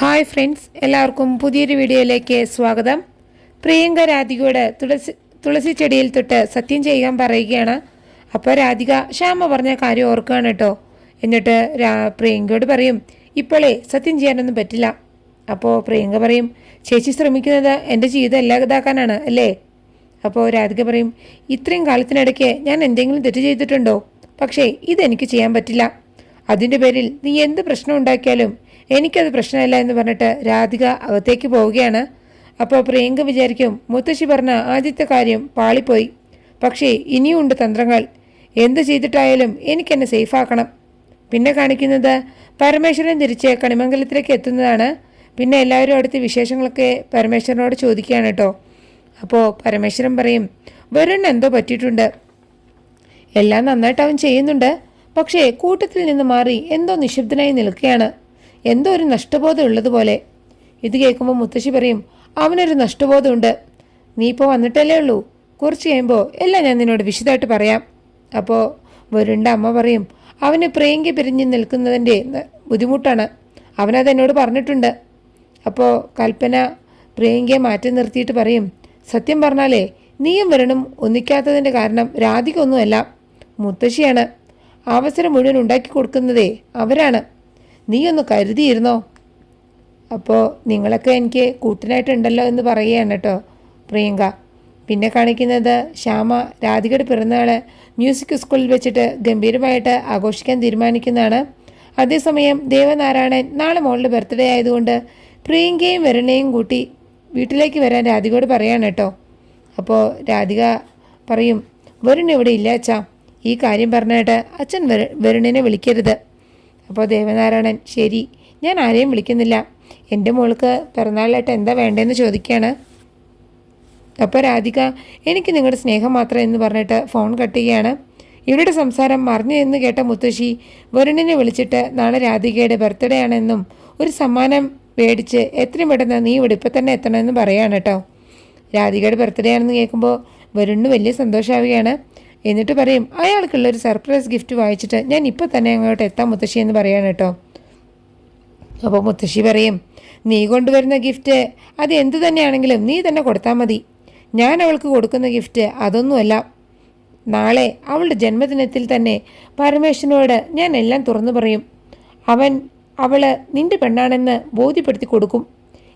Hi friends എല്ലാവർക്കും പുതിയൊരു വീഡിയോയിലേക്ക് സ്വാഗതം. പ്രിയങ്ക രാധികയോട് തുളസി തുളസി ചെടിയിൽ തൊട്ട് സത്യം ചെയ്യാൻ പറയുകയാണ്. അപ്പോൾ രാധിക ശ്യാമ പറഞ്ഞ കാര്യം ഓർക്കുകയാണ് കേട്ടോ. എന്നിട്ട് പ്രിയങ്കയോട് പറയും ഇപ്പോഴേ സത്യം ചെയ്യാനൊന്നും പറ്റില്ല. അപ്പോൾ പ്രിയങ്ക പറയും ചേച്ചി ശ്രമിക്കുന്നത് എന്റെ ജീവിതം ഇല്ലാതാക്കാനാണ് അല്ലേ? അപ്പോൾ രാധിക പറയും ഇത്രയും കാലത്തിനിടയ്ക്ക് ഞാൻ എന്തെങ്കിലും തെറ്റ് ചെയ്തിട്ടുണ്ടോ? പക്ഷേ ഇതെനിക്ക് ചെയ്യാൻ പറ്റില്ല. അതിന്റെ പേരിൽ നീ എന്ത് പ്രശ്നം ഉണ്ടാക്കിയാലും എനിക്കത് പ്രശ്നമല്ല എന്ന് പറഞ്ഞിട്ട് രാധിക അകത്തേക്ക് പോവുകയാണ്. അപ്പോൾ പ്രിയങ്ക വിചാരിക്കും മുത്തശ്ശി പറഞ്ഞ ആദ്യത്തെ കാര്യം പാളിപ്പോയി. പക്ഷേ ഇനിയുണ്ട് തന്ത്രങ്ങൾ. എന്ത് ചെയ്തിട്ടായാലും എനിക്കെന്നെ സേഫാക്കണം. പിന്നെ കാണിക്കുന്നത് പരമേശ്വരൻ തിരിച്ച് കണിമംഗലത്തിലേക്ക് എത്തുന്നതാണ്. പിന്നെ എല്ലാവരും അടുത്ത് വിശേഷങ്ങളൊക്കെ പരമേശ്വരനോട് ചോദിക്കുകയാണ് കേട്ടോ. അപ്പോൾ പരമേശ്വരൻ പറയും വരുണ് എന്തോ പറ്റിയിട്ടുണ്ട്. എല്ലാം നന്നായിട്ട് അവൻ ചെയ്യുന്നുണ്ട്. പക്ഷേ കൂട്ടത്തിൽ നിന്ന് മാറി എന്തോ നിശബ്ദനായി നിൽക്കുകയാണ്. എന്തോ ഒരു നഷ്ടബോധം ഉള്ളതുപോലെ. ഇത് കേൾക്കുമ്പോൾ മുത്തശ്ശി പറയും അവനൊരു നഷ്ടബോധമുണ്ട് നീ ഇപ്പോൾ വന്നിട്ടല്ലേ ഉള്ളൂ. കുറച്ച് കഴിയുമ്പോൾ എല്ലാം ഞാൻ നിന്നോട് വിശദമായിട്ട് പറയാം. അപ്പോൾ വരുണ്ട അമ്മ പറയും അവന് പ്രിയങ്കി പിരിഞ്ഞ് നിൽക്കുന്നതിന്റെ ബുദ്ധിമുട്ടാണ്. അവനത് എന്നോട് പറഞ്ഞിട്ടുണ്ട്. അപ്പോൾ കൽപ്പന പ്രിയങ്കയെ മാറ്റി നിർത്തിയിട്ട് പറയും സത്യം പറഞ്ഞാലേ നീയും വരണം ഒന്നിക്കാത്തതിന്റെ കാരണം രാധിക ഒന്നുമല്ല. മുത്തശ്ശിയാണ്. അവസരം മുഴുവൻ ഉണ്ടാക്കി കൊടുക്കുന്നതേ അവരാണ്. നീ ഒന്ന് കരുതിയിരുന്നോ? അപ്പോൾ നിങ്ങളൊക്കെ എനിക്ക് കൂട്ടിനായിട്ടുണ്ടല്ലോ എന്ന് പറയുകയാണ് കേട്ടോ പ്രിയങ്ക. പിന്നെ കാണിക്കുന്നത് ശ്യാമ രാധികയുടെ പിറന്നാൾ മ്യൂസിക് സ്കൂളിൽ വെച്ചിട്ട് ഗംഭീരമായിട്ട് ആഘോഷിക്കാൻ തീരുമാനിക്കുന്നതാണ്. അതേസമയം ദേവനാരായണൻ നാളെ മോളുടെ ബർത്ത്ഡേ ആയതുകൊണ്ട് പ്രിയങ്കയും വരുണയും കൂട്ടി വീട്ടിലേക്ക് വരാൻ രാധികയോട് പറയാണ് കേട്ടോ. അപ്പോൾ രാധിക പറയും വരുൺ ഇവിടെ ഇല്ല അച്ഛാ. ഈ കാര്യം പറഞ്ഞിട്ട് അച്ഛൻ വരു- വരുണിനെ വിളിക്കരുത്. അപ്പോൾ ദേവനാരായണൻ ശരി ഞാൻ ആരെയും വിളിക്കുന്നില്ല. എന്റെ മോൾക്ക് പിറന്നാളായിട്ട് എന്താ വേണ്ടതെന്ന് ചോദിക്കുകയാണ്. അപ്പോൾ രാധിക എനിക്ക് നിങ്ങളുടെ സ്നേഹം മാത്രം എന്ന് പറഞ്ഞിട്ട് ഫോൺ കട്ട് ഇവരുടെ സംസാരം മറിഞ്ഞു എന്ന് കേട്ട മുത്തശ്ശി വരുണിനെ വിളിച്ചിട്ട് നാളെ രാധികയുടെ ബർത്ത്ഡേ ആണെന്നും ഒരു സമ്മാനം മേടിച്ച് എത്രയും പെട്ടെന്ന് നീ ഇവിടെ ഇപ്പം തന്നെ എത്തണമെന്ന് പറയാണ് കേട്ടോ. രാധികയുടെ ബർത്ത്ഡേ ആണെന്ന് കേൾക്കുമ്പോൾ വരുണിന് വലിയ സന്തോഷമാവുകയാണ്. എന്നിട്ട് പറയും അയാൾക്കുള്ള ഒരു സർപ്രൈസ് ഗിഫ്റ്റ് വായിച്ചിട്ട് ഞാൻ ഇപ്പോൾ തന്നെ അങ്ങോട്ട് എത്താം മുത്തശ്ശി എന്ന് പറയാണ് കേട്ടോ അപ്പോൾ മുത്തശ്ശി പറയും നീ കൊണ്ടുവരുന്ന ഗിഫ്റ്റ് അത് എന്ത് തന്നെയാണെങ്കിലും നീ തന്നെ കൊടുത്താൽ മതി. ഞാൻ അവൾക്ക് കൊടുക്കുന്ന ഗിഫ്റ്റ് അതൊന്നുമല്ല. നാളെ അവളുടെ ജന്മദിനത്തിൽ തന്നെ പരമേശ്വരനോട് ഞാൻ എല്ലാം തുറന്നു പറയും. അവൻ അവൾ നിന്റെ പെണ്ണാണെന്ന് ബോധ്യപ്പെടുത്തി കൊടുക്കും.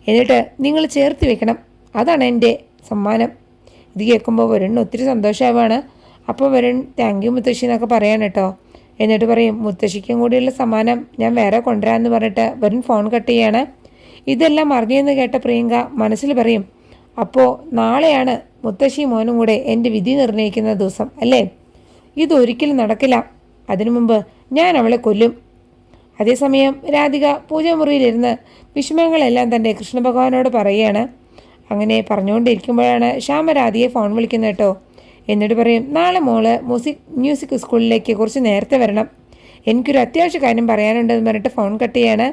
എന്നിട്ട് നിങ്ങൾ ചേർത്ത് വെക്കണം. അതാണ് എന്റെ സമ്മാനം. ഇത് കേൾക്കുമ്പോൾ ഒരെണ്ണം ഒത്തിരി സന്തോഷമാവാണ് അപ്പോൾ വരുൺ താങ്ക് യു മുത്തശ്ശി എന്നൊക്കെ പറയാൻ കേട്ടോ. എന്നിട്ട് പറയും മുത്തശ്ശിക്കും കൂടിയുള്ള സമ്മാനം ഞാൻ വേറെ കൊണ്ടുവരാമെന്ന് പറഞ്ഞിട്ട് വരുൺ ഫോൺ കട്ട് ചെയ്യാണ്. ഇതെല്ലാം അറിഞ്ഞെന്ന് കേട്ട പ്രിയങ്ക മനസ്സിൽ പറയും അപ്പോൾ നാളെയാണ് മുത്തശ്ശി മോനും കൂടെ എന്റെ വിധി നിർണയിക്കുന്ന ദിവസം അല്ലേ? ഇതൊരിക്കലും നടക്കില്ല. അതിനു മുമ്പ് ഞാൻ അവളെ കൊല്ലും. അതേസമയം രാധിക പൂജാമുറിയിലിരുന്ന് വിഷമങ്ങളെല്ലാം തന്റെ കൃഷ്ണഭഗവാനോട് പറയുകയാണ്. അങ്ങനെ പറഞ്ഞുകൊണ്ടിരിക്കുമ്പോഴാണ് ശ്യാമ രാധികയെ ഫോൺ വിളിക്കുന്നത് കേട്ടോ. എന്നിട്ട് പറയും നാളെ മോൾ മ്യൂസിക് മ്യൂസിക് സ്കൂളിലേക്ക് കുറച്ച് നേരത്തെ വരണം. എനിക്കൊരു അത്യാവശ്യ കാര്യം പറയാനുണ്ടെന്ന് പറഞ്ഞിട്ട് ഫോൺ കട്ട് ചെയ്യാണ്.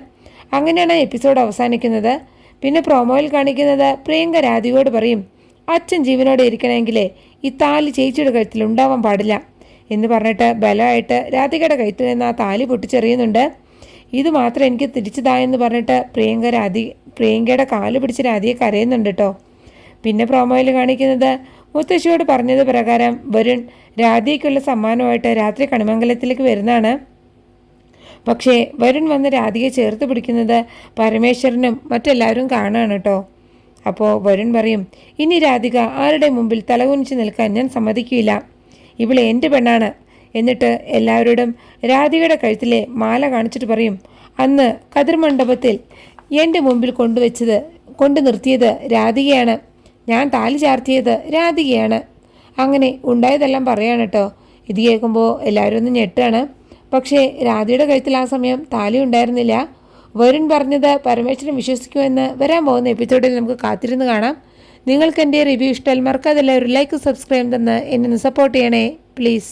അങ്ങനെയാണ് എപ്പിസോഡ് അവസാനിക്കുന്നത്. പിന്നെ പ്രൊമോയിൽ കാണിക്കുന്നത് പ്രിയങ്ക രാധിയോട് പറയും അച്ഛൻ ജീവനോടെ ഇരിക്കണമെങ്കിലേ ഈ താലി ചേച്ചിയുടെ കഴുത്തിൽ ഉണ്ടാവാൻ പാടില്ല. എന്ന് പറഞ്ഞിട്ട് ബലമായിട്ട് രാധികയുടെ കഴുത്തിൽ നിന്ന് ആ താലി പൊട്ടിച്ചെറിയുന്നുണ്ട്. ഇത് മാത്രം എനിക്ക് തിരിച്ചതായെന്ന് പറഞ്ഞിട്ട് പ്രിയങ്ക രാധി പ്രിയങ്കയുടെ കാൽ പിടിച്ച് രാധിയെ കരയുന്നുണ്ട് കേട്ടോ പിന്നെ പ്രൊമോയിൽ കാണിക്കുന്നത് മുത്തശ്ശിയോട് പറഞ്ഞത് പ്രകാരം വരുൺ രാധികയ്ക്കുള്ള സമ്മാനമായിട്ട് രാത്രി കണിമംഗലത്തിലേക്ക് വരുന്നതാണ്. പക്ഷേ വരുൺ വന്ന് രാധികയെ ചേർത്ത് പിടിക്കുന്നത് പരമേശ്വരനും മറ്റെല്ലാവരും കാണുകയാണ് കേട്ടോ. അപ്പോൾ വരുൺ പറയും ഇനി രാധിക ആരുടെ മുമ്പിൽ തലകുനിച്ച് നിൽക്കാൻ ഞാൻ സമ്മതിക്കില്ല. ഇവളെ എന്റെ പെണ്ണാണ്. എന്നിട്ട് എല്ലാവരോടും രാധികയുടെ കഴുത്തിലെ മാല കാണിച്ചിട്ട് പറയും അന്ന് കതിർമണ്ഡപത്തിൽ എന്റെ മുമ്പിൽ കൊണ്ടുവച്ചത് കൊണ്ടു നിർത്തിയത് രാധികയാണ്. ഞാൻ താലി ചാർത്തിയത് രാധികയാണ്. അങ്ങനെ ഉണ്ടായതെല്ലാം പറയാണ് കേട്ടോ ഇത് കേൾക്കുമ്പോൾ എല്ലാവരും ഒന്ന് ഞെട്ടാണ്. പക്ഷേ രാധയുടെ കഴുത്തിൽ ആ സമയം താലി ഉണ്ടായിരുന്നില്ല. വരുൺ പറഞ്ഞത് പരമേശ്വരൻ വിശ്വസിക്കുമെന്ന് വരാൻ പോകുന്ന എപ്പിസോഡിൽ നമുക്ക് കാത്തിരുന്ന് കാണാം. നിങ്ങൾക്ക് എന്റെ റിവ്യൂ ഇഷ്ടമായാൽ മറക്കാതെല്ലാം ഒരു ലൈക്ക് സബ്സ്ക്രൈബ് തന്ന് എന്നെ സപ്പോർട്ട് ചെയ്യണേ. പ്ലീസ്